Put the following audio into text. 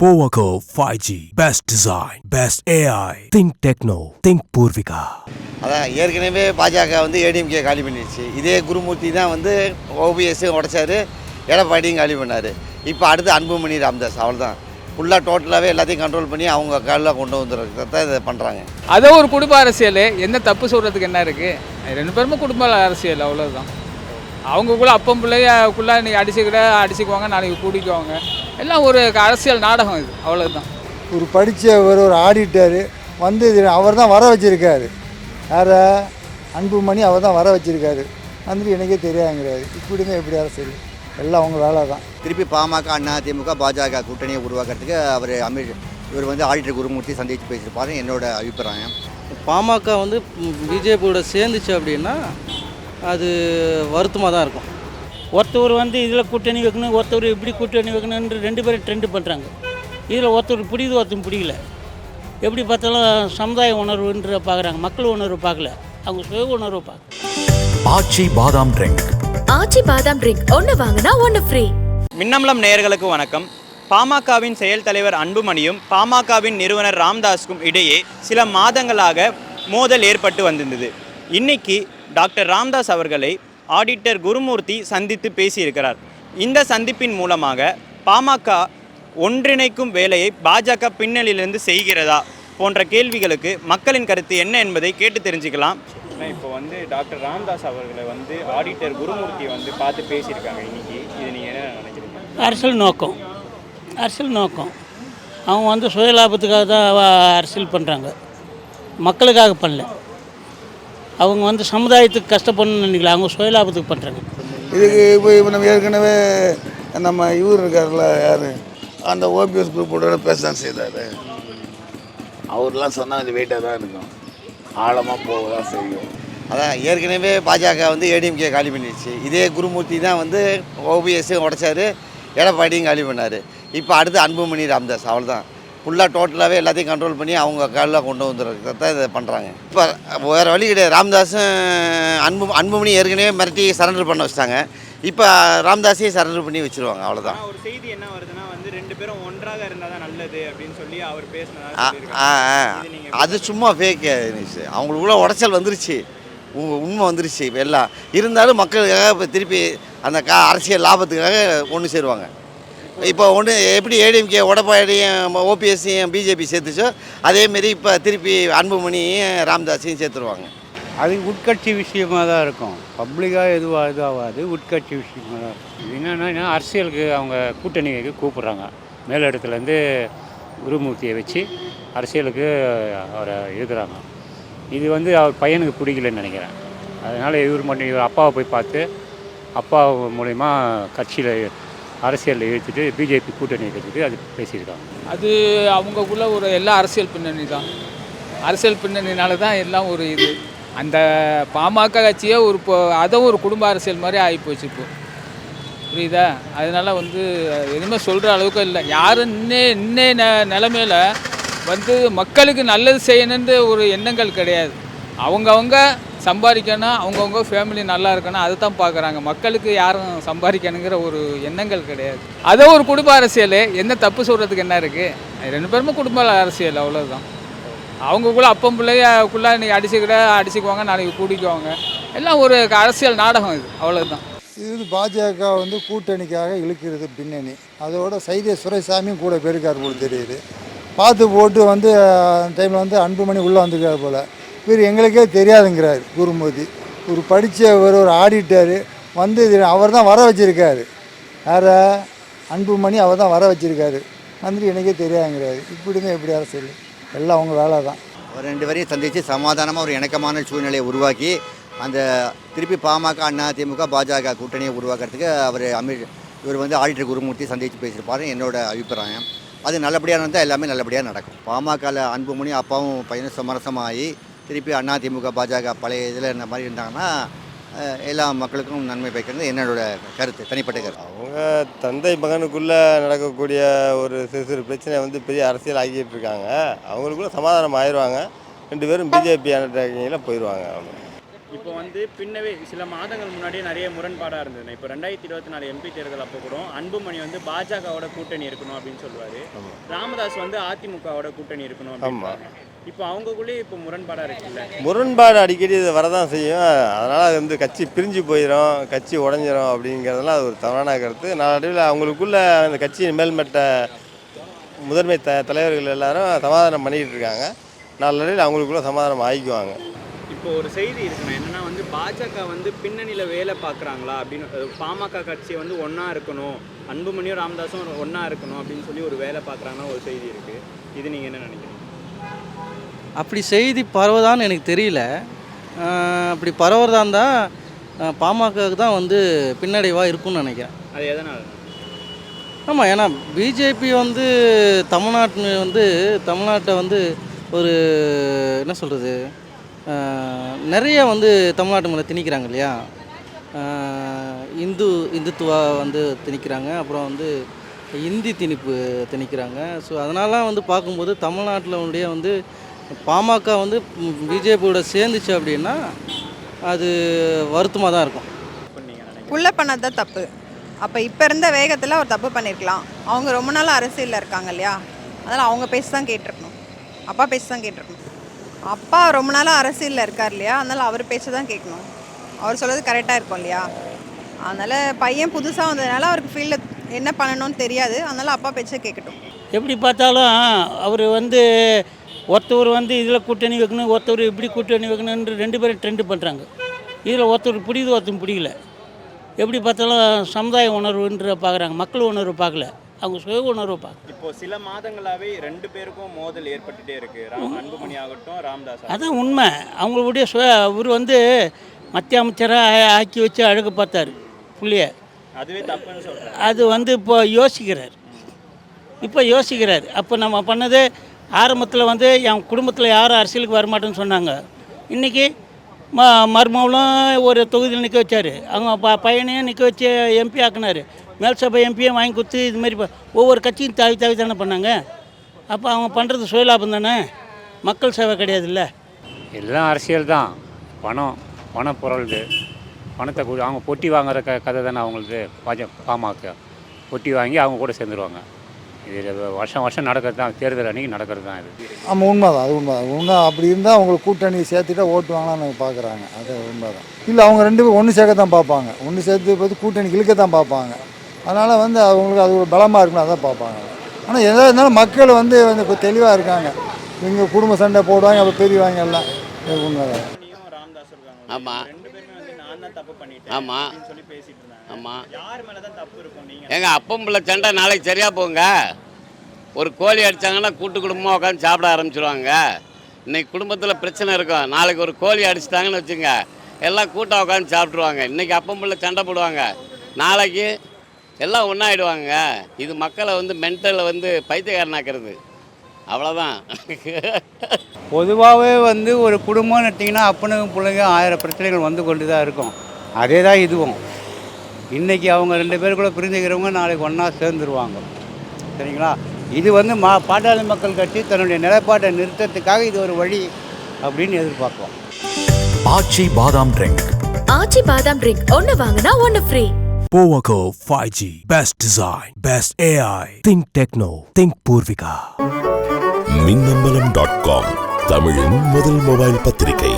Powaco 5G. Best design. Best AI. Think techno. Think Purvika. அதான் ஏற்கனவே பாஜக வந்து ஏடிஎம்கே காலி பண்ணிடுச்சு இதே குருமூர்த்தி தான் வந்து ஓபிஎஸ் உடைச்சாரு எடப்பாடியும் காலி பண்ணார் இப்போ அடுத்து அன்புமணி ராமதாஸ் அவ்வளோதான் ஃபுல்லாக டோட்டலாகவே எல்லாத்தையும் கண்ட்ரோல் பண்ணி அவங்க காலில் கொண்டு வந்துடுறது தான் இதை பண்ணுறாங்க அதோ ஒரு குடும்ப அரசியல் என்ன தப்பு சொல்கிறதுக்கு என்ன இருக்குது ரெண்டு பேருமே குடும்ப அரசியல் அவ்வளோதான் அவங்கக்குள்ள அப்பம் பிள்ளையக்குள்ளே இன்றைக்கி அடிச்சுக்கிட்ட அடிச்சுக்குவாங்க நாளைக்கு கூட்டிக்குவாங்க. எல்லாம் ஒரு அரசியல் நாடகம் இது. அவ்வளோதான் ஒரு படித்த ஒரு ஒரு ஆடிட்டர். வந்து அவர் தான் வர வச்சிருக்காரு. யார? அன்புமணி அவர் தான் வர வச்சிருக்காரு. வந்துட்டு எனக்கே தெரியாங்கிறாரு இப்படிங்க எப்படி அரசியல்? எல்லாம் அவங்க வேலை தான் திருப்பி பாமக அண்ணா திமுக பாஜக கூட்டணியை உருவாக்குறதுக்கு அவர் அமீர் இவர் வந்து ஆடிட்டர் குருமூர்த்தி சந்தித்து பேசியிருப்பாரு என்னோட அபிப்பிராயம். பாமக வந்து பிஜேபியோட சேர்ந்துச்சு அப்படின்னா அது வருத்தமாக தான் இருக்கும். ஒருத்தவர் வந்து இதில் கூட்டணி வைக்கணும் ஒருத்தவர் இப்படி கூட்டணி வைக்கணுன்ற ரெண்டு பேரும் ட்ரெண்டு பண்ணுறாங்க இதில் ஒருத்தர் பிடிக்குது ஒருத்தர் பிடிக்கல எப்படி பார்த்தாலும் சமுதாய உணர்வுன்ற பார்க்குறாங்க மக்கள் உணர்வு பார்க்கல. அவங்க சுய உணர்வு பார்க்க ஆச்சி பாதாம் ட்ரிங்க் ஆச்சி பாதாம் ட்ரிங்க் ஒன்று வாங்கினா ஒன்று ஃப்ரீ மின்னம்பலம் நேயர்களுக்கு வணக்கம். பாமகவின் செயல் தலைவர் அன்புமணியும் பாமகவின் நிறுவனர் ராம்தாஸுக்கும் இடையே சில மாதங்களாக மோதல் ஏற்பட்டு வந்திருந்தது. இன்னைக்கு டாக்டர் ராம்தாஸ் அவர்களை ஆடிட்டர் குருமூர்த்தி சந்தித்து பேசியிருக்கிறார். இந்த சந்திப்பின் மூலமாக பாமக ஒன்றிணைக்கும் வேலையை பாஜக பின்னணியிலிருந்து செய்கிறதா போன்ற கேள்விகளுக்கு மக்களின் கருத்து என்ன என்பதை கேட்டு தெரிஞ்சுக்கலாம். இப்போ வந்து டாக்டர் ராம்தாஸ் அவர்களை வந்து ஆடிட்டர் குருமூர்த்தி வந்து பார்த்து பேசியிருக்காங்க இன்னைக்கு. இது நீங்கள் என்ன நினைக்கிறீங்க? அரசியல் நோக்கம். அரசியல் நோக்கம். அவங்க வந்து சுய லாபத்துக்காக தான் அரசியல் பண்ணுறாங்க மக்களுக்காக பண்ணல. அவங்க வந்து சமுதாயத்துக்கு கஷ்டப்படணும்னு நினைக்கல. அவங்க சுய லாபத்துக்கு பண்ணுறாங்க இதுக்கு இப்போ இப்போ நம்ம ஏற்கனவே நம்ம இவர் இருக்கார்ல யார்? அந்த ஓபிஎஸ் குரூப்போட பேச தான் செய்தார். அவர்லாம் சொன்னால் கொஞ்சம் வெயிட்டாக தான் இருக்கும். ஆழமாக போக தான் செய்யும். அதான் ஏற்கனவே பாஜக வந்து ஏடிஎம்கே காலி பண்ணிடுச்சு. இதே குருமூர்த்தி தான் வந்து ஓபிஎஸ்ஸையும் உடைச்சாரு எடப்பாடியும் காலி பண்ணார். இப்போ அடுத்து அன்புமணி ராமதாஸ் அவ்வளோதான் ஃபுல்லாக டோட்டலாகவே எல்லாத்தையும் கண்ட்ரோல் பண்ணி அவங்க காலில் கொண்டு தான் இதை பண்ணுறாங்க இப்போ வேறு வழி கிடையாது. ராமதாஸும் அன்பு அன்புமணி ஏற்கனவே மிரட்டி சரண்டர் பண்ண வச்சிட்டாங்க. இப்போ ராமதாஸையும் சரண்டர் பண்ணி வச்சுருவாங்க அவ்வளோதான் ஒரு செய்தி என்ன வருதுன்னா வந்து ரெண்டு பேரும் ஒன்றாக இருந்தால் தான் நல்லது அப்படின்னு சொல்லி அவர் ஆ. அது சும்மா ஃபேக் அவங்களுக்குள்ள உடச்சல் வந்துருச்சு. உண்மை வந்துருச்சு இப்போ எல்லாம். இருந்தாலும் மக்களுக்காக இப்போ திருப்பி அந்த கா அரசியல் லாபத்துக்காக ஒன்று சேருவாங்க. இப்போ ஒன்று எப்படி ஏடிஎம்கே உடப்பாடியும் ஓபிஎஸ்சியும் பிஜேபி சேர்த்துச்சோ அதேமாரி இப்போ திருப்பி அன்புமணியும் ராம்தாஸையும் சேர்த்துருவாங்க. அது உட்கட்சி விஷயமா தான் இருக்கும். பப்ளிக்காக எதுவாக இதுவாகாது உட்கட்சி விஷயமா தான் இருக்கும். இது அரசியலுக்கு அவங்க கூட்டணிக்கு கூப்பிட்றாங்க. மேலிடத்துலேருந்து குருமூர்த்தியை வச்சு அரசியலுக்கு அவரை இருக்கிறாங்க இது வந்து அவர் பையனுக்கு பிடிக்கலன்னு நினைக்கிறேன். அதனால் இவர் மட்டும் இவர் அப்பாவை போய் பார்த்து அப்பா மூலயமா கட்சியில் அரசியலில் இழுத்துட்டு பிஜேபி கூட்டணி வைக்கிறதுக்கு அது பேசியிருக்காங்க. அது அவங்கக்குள்ள ஒரு எல்லா அரசியல் பின்னணி தான். அரசியல் பின்னணினால தான் எல்லாம் ஒரு இது. அந்த பாமக கட்சியே ஒரு இப்போ அதுவும் ஒரு குடும்ப அரசியல் மாதிரி ஆகிப்போச்சு இப்போ. புரியுதா? அதனால் வந்து எதுவுமே சொல்கிற அளவுக்கு இல்லை. யாரும் இன்னே இன்னே ந நிலமையில வந்து மக்களுக்கு நல்லது செய்யணுன்ற ஒரு எண்ணங்கள் கிடையாது. அவங்கவுங்க சம்பாதிக்கணும் அவங்கவுங்க ஃபேமிலி நல்லா இருக்கணும். அதை தான் பார்க்குறாங்க. மக்களுக்கு யாரும் சம்பாதிக்கணுங்கிற ஒரு எண்ணங்கள் கிடையாது. அதோ ஒரு குடும்ப அரசியல். என்ன தப்பு சொல்கிறதுக்கு என்ன இருக்குது ரெண்டு பேருமே குடும்ப அரசியல் அவ்வளோதான் அவங்கக்குள்ளே அப்பம் பிள்ளையக்குள்ளே இன்றைக்கி அடிச்சுக்கிட அடிச்சுக்குவாங்க நாளைக்கு கூட்டிக்குவாங்க. எல்லாம் ஒரு அரசியல் நாடகம் இது. அவ்வளோதான் இது பாஜக வந்து கூட்டணிக்காக இழுக்கிறது பின்னணி. அதோட சைதே சுரைசாமியும் கூட போயிருக்கார் போல தெரியுது. பார்த்து போட்டு வந்து டைமில் வந்து அன்புமணி உள்ளே வந்திருக்கார் போல். இவர் எங்களுக்கே தெரியாதுங்கிறார் குருமூர்த்தி ஒரு படித்த ஒரு ஒரு ஆடிட்டார். வந்து அவர் தான் வர வச்சுருக்காரு. யார? அன்புமணி அவர் தான் வர வச்சுருக்காரு. வந்துட்டு எனக்கே தெரியாதுங்கிறாரு. இப்படிங்க எப்படி அரசியல் எல்லாம் அவங்க வேலை தான் ஒரு ரெண்டு பேரையும் சந்தித்து சமாதானமாக ஒரு இணக்கமான சூழ்நிலையை உருவாக்கி அந்த திருப்பி பாமக அண்ணா திமுக பாஜக கூட்டணியை உருவாக்குறதுக்கு அவர் அமீர் இவர் வந்து ஆடிட்டர் குருமூர்த்தி சந்தித்து பேசியிருப்பாரு. என்னோட அபிப்பிராயம். அது நல்லபடியாக இருந்தால் எல்லாமே நல்லபடியாக நடக்கும். பாமகவில் அன்புமணி அப்பாவும் பையனும் சமரசமாகி திருப்பி அண்ணா திமுக பாஜக பழைய இதில் இந்த மாதிரி இருந்தாங்கன்னா எல்லா மக்களுக்கும் நன்மை பயக்கிறது என்னோட கருத்து தனிப்பட்ட கருத்து. அவங்க தந்தை மகனுக்குள்ளே நடக்கக்கூடிய ஒரு சிறு சிறு பிரச்சனை வந்து பெரிய அரசியல் ஆக்கிட்டு இருக்காங்க. அவங்களுக்குள்ள சமாதானம் ஆயிடுவாங்க. ரெண்டு பேரும் பிஜேபி அண்டர்டேக்கிங்கில் போயிடுவாங்க. அவங்க இப்போ வந்து பின்னவே சில மாதங்கள் முன்னாடியே நிறைய முரண்பாடாக இருந்தது இப்போ ரெண்டாயிரத்தி இருபத்தி நாலு எம்பி தேர்தல் அப்போ கூட அன்புமணி வந்து பாஜகவோட கூட்டணி இருக்கணும் அப்படின்னு சொல்லுவார். ராமதாஸ் வந்து அதிமுகவோட கூட்டணி இருக்கணும் அப்படின்னு இப்போ அவங்கக்குள்ளேயே இப்போ முரண்பாடாக இருக்குல்ல. முரண்பாடு அடிக்கடி இது வரதான் செய்யும். அதனால் அது வந்து கட்சி பிரிஞ்சு போயிடும் கட்சி உடஞ்சிரும் அப்படிங்கிறதுலாம் அது ஒரு தவறான கருத்து. நாளடைவில் அவங்களுக்குள்ள அந்த கட்சியின் மேல்மட்ட முதன்மை த தலைவர்கள் எல்லாரும் சமாதானம் பண்ணிக்கிட்டு இருக்காங்க. நாளடைவில் அவங்களுக்குள்ள சமாதானம் ஆகிக்குவாங்க. இப்போ ஒரு செய்தி இருக்குண்ணா என்னன்னா வந்து பாஜக வந்து பின்னணியில் வேலை பார்க்குறாங்களா அப்படின்னு பாமக கட்சி வந்து ஒன்றா இருக்கணும் அன்புமணியும் ராமதாஸும் ஒன்றா இருக்கணும் அப்படின்னு சொல்லி ஒரு வேலை பார்க்குறாங்கன்னா ஒரு செய்தி இருக்குது இது நீங்கள் என்ன நினைக்கிறீங்க? அப்படி செய்தி பரவுதான்னு எனக்கு தெரியல. அப்படி பரவுறதா இருந்தால் பாமகவுக்கு தான் வந்து பின்னடைவாக இருக்கும்னு நினைக்கிறேன். அது எதனால்? ஆமாம் ஏன்னா பிஜேபி வந்து தமிழ்நாட்டு வந்து தமிழ்நாட்டை வந்து ஒரு என்ன சொல்கிறது நிறைய வந்து தமிழ்நாட்டு மேலே திணிக்கிறாங்க இல்லையா? இந்து இந்துத்துவா வந்து திணிக்கிறாங்க அப்புறம் வந்து இந்தி திணிப்பு திணிக்கிறாங்க. ஸோ அதனால வந்து பார்க்கும்போது தமிழ்நாட்டில் உடைய வந்து பாமக வந்து பிஜேபியோட சேர்ந்துச்சு அப்படின்னா அது வருத்தமாக தான் இருக்கும். புள்ள பண்ணது தான் தப்பு. அப்போ இப்போ இருந்த வேகத்தில் அவர் தப்பு பண்ணியிருக்கலாம் அவங்க ரொம்ப நாள் அரசியலில் இருக்காங்க இல்லையா? அதனால் அவங்க பேசி தான் கேட்டிருக்கணும். அப்பா பேசி தான் கேட்டிருக்கணும். அப்பா ரொம்ப நாளாக அரசியலில் இருக்கார் இல்லையா? அதனால் அவர் பேச்சு தான் கேட்கணும். அவர் சொல்கிறது கரெக்டாக இருக்கும் இல்லையா? அதனால் பையன் புதுசாக வந்ததுனால அவருக்கு ஃபீல்டில் என்ன பண்ணணும்னு தெரியாது. அதனால் அப்பா பேச்சை கேட்கட்டும். எப்படி பார்த்தாலும் அவர் வந்து ஒருத்தவர் வந்து இதில் கூட்டணி வைக்கணும் ஒருத்தவர் இப்படி கூட்டணி வைக்கணுன்ற ரெண்டு பேரும் ட்ரெண்டு பண்ணுறாங்க இதில் ஒருத்தர் பிடிக்குது ஒருத்தர் பிடிக்கல. எப்படி பார்த்தாலும் சமுதாய உணர்வுன்ற பார்க்குறாங்க. மக்கள் உணர்வு பார்க்கல. அவங்க சுய உணர்வு பார்க்க இப்போ சில மாதங்களாவே ரெண்டு பேருக்கும் மோதல் ஏற்பட்டுட்டே இருக்கு. ராம் அன்புமணி ஆகட்டும் ராமதாஸ். அதான் உண்மை. அவங்களுடைய சுய அவர் வந்து மத்திய அமைச்சராக ஆக்கி வச்சு அழகு பார்த்தாரு புள்ளிய. அதுவே தப்புன்னு சொல்றேன் அது வந்து இப்போ யோசிக்கிறார். இப்போ யோசிக்கிறார். அப்போ நம்ம பண்ணது ஆரம்பத்தில் வந்து என் குடும்பத்தில் யாரும் அரசியலுக்கு வரமாட்டேன்னு சொன்னாங்க. இன்றைக்கி ம மருமகளும் ஒரு தொகுதியில் நிற்க வச்சார். அவங்க ப பையனையும் நிற்க வச்சு எம்பி ஆக்கினார். மேல் சபை எம்பியும் வாங்கி கொடுத்து இது மாதிரி ஒவ்வொரு கட்சியும் தாவி தாவி தானே பண்ணாங்க. அப்போ அவங்க பண்ணுறது சுயலாபம் தானே? மக்கள் சேவை கிடையாதுல்ல. எல்லாம் அரசியல் தான். பணம் பண பொருள்து பணத்தை அவங்க பொட்டி வாங்குற க கதை தானே அவங்களுக்கு பாஜ பாமக. பொட்டி வாங்கி அவங்க கூட சேர்ந்துருவாங்க. இது வருஷம் வருஷம் நடக்கிறது தான் தேர்தல் அன்றைக்கி நடக்கிறது தான் இது. ஆமாம் உண்மைதான் அது உண்மைதான். உண்மை அப்படி இருந்தால் அவங்களுக்கு கூட்டணி சேர்த்துட்டா ஓட்டு வாங்கலாம்னு பார்க்குறாங்க அது உண்மைதான். இல்லை அவங்க ரெண்டு பேரும் ஒன்று சேர்க்க தான் பார்ப்பாங்க. ஒன்று சேர்த்து பார்த்து கூட்டணி இழுக்க தான் பார்ப்பாங்க. அதனால் வந்து அவங்களுக்கு அது ஒரு பலமாக இருக்கணும் அதான் பார்ப்பாங்க. ஆனால் எதாக இருந்தாலும் மக்கள் வந்து கொஞ்சம் தெளிவாக இருக்காங்க. இவங்க குடும்ப சண்டை போடுவாங்க அப்போ பெரியவாங்க எல்லாம். அன்புமணியும் ராமதாஸ் இருக்காங்க ஆமாம் ஆமாம் யார் மேல தான் தப்பு இருக்கும் நீங்க? ஏங்க அப்பம் பிள்ளை சண்டை நாளைக்கு சரியாக போங்க ஒரு கோழி அடித்தாங்கன்னா கூட்டு குடும்பமாக உட்காந்து சாப்பிட ஆரம்பிச்சிருவாங்க. இன்னைக்கு குடும்பத்தில் பிரச்சனை இருக்கும். நாளைக்கு ஒரு கோழி அடிச்சிட்டாங்கன்னு வச்சுங்க எல்லாம் கூட்டம் உட்காந்து சாப்பிட்ருவாங்க இன்றைக்கி அப்பம் பிள்ளை சண்டை போடுவாங்க. நாளைக்கு எல்லாம் ஒன்றாயிடுவாங்க இது மக்களை வந்து மென்டலில் வந்து பைத்தியக்காரனாக்கிறது. அவ்வளோதான் பொதுவாகவே வந்து ஒரு குடும்பம்னு எடுத்திங்கன்னா அப்பனுக்கும் பிள்ளைங்க ஆயிரம் பிரச்சனைகள் வந்து கொண்டு தான் இருக்கும். அதே தான் இதுவும். இன்றைக்கி அவங்க ரெண்டு பேர் கூட பிரிஞ்சுக்கிறவங்க நாளைக்கு ஒன்றா சேர்ந்துருவாங்க சரிங்களா இது வந்து மா பாட்டாளி மக்கள் கட்சி தன்னுடைய நிலைப்பாட்டை நிறுத்தத்துக்காக இது ஒரு வழி அப்படின்னு எதிர்பார்க்கலாம் ஆச்சி பாதாம் ட்ரிங்க் ஆச்சி பாதாம் ட்ரிங்க் ஒன்னு வாங்கினா ஒன்னு free Powaco 5G. Best design. Best AI. Think techno. Think Purvika. Minnambalam dot com தமிழின் முதல் மொபைல் பத்திரிகை